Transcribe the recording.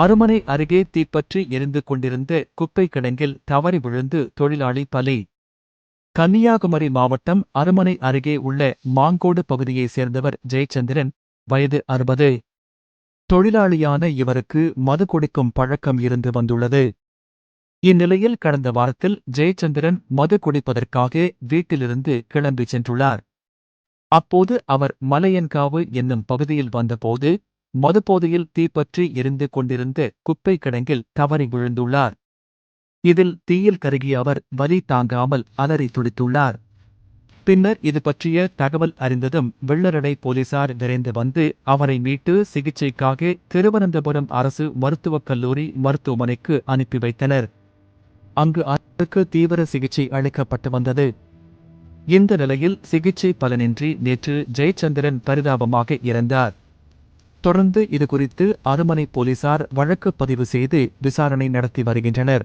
அருமனை அருகே தீப்பற்றி எரிந்து கொண்டிருந்த குப்பை கிடங்கில் தவறி விழுந்து தொழிலாளி பலி. கன்னியாகுமரி மாவட்டம் அருமனை அருகே உள்ள மாங்கோடு பகுதியைச் சேர்ந்தவர் ஜெயச்சந்திரன் வயது அறுபது. தொழிலாளியான இவருக்கு மது குடிக்கும் பழக்கம் இருந்து வந்துள்ளது. இந்நிலையில் கடந்த வாரத்தில் ஜெயச்சந்திரன் மது குடிப்பதற்காக வீட்டிலிருந்து கிளம்பி சென்றுள்ளார். அப்போது அவர் மலையன்காவு என்னும் பகுதியில் வந்தபோது மதுபோதையில் தீப்பற்றி எரிந்து கொண்டிருந்த குப்பை கிடங்கில் தவறி விழுந்துள்ளார். இதில் தீயில் கருகிய அவர் வலி தாங்காமல் அலறி துடித்துள்ளார். பின்னர் இது பற்றிய தகவல் அறிந்ததும் வெள்ளரடை போலீசார் விரைந்து வந்து அவரை மீட்டு சிகிச்சைக்காக திருவனந்தபுரம் அரசு மருத்துவக் கல்லூரி மருத்துவமனைக்கு அனுப்பி வைத்தனர். அங்கு அவருக்கு தீவிர சிகிச்சை அளிக்கப்பட்டு வந்தது. இந்த நிலையில் சிகிச்சை பலனின்றி நேற்று ஜெயச்சந்திரன் பரிதாபமாக இறந்தார். தொடர்ந்து இதுகுறித்து அருமனை போலீசார் வழக்கு பதிவு செய்து விசாரணை நடத்தி வருகின்றனர்.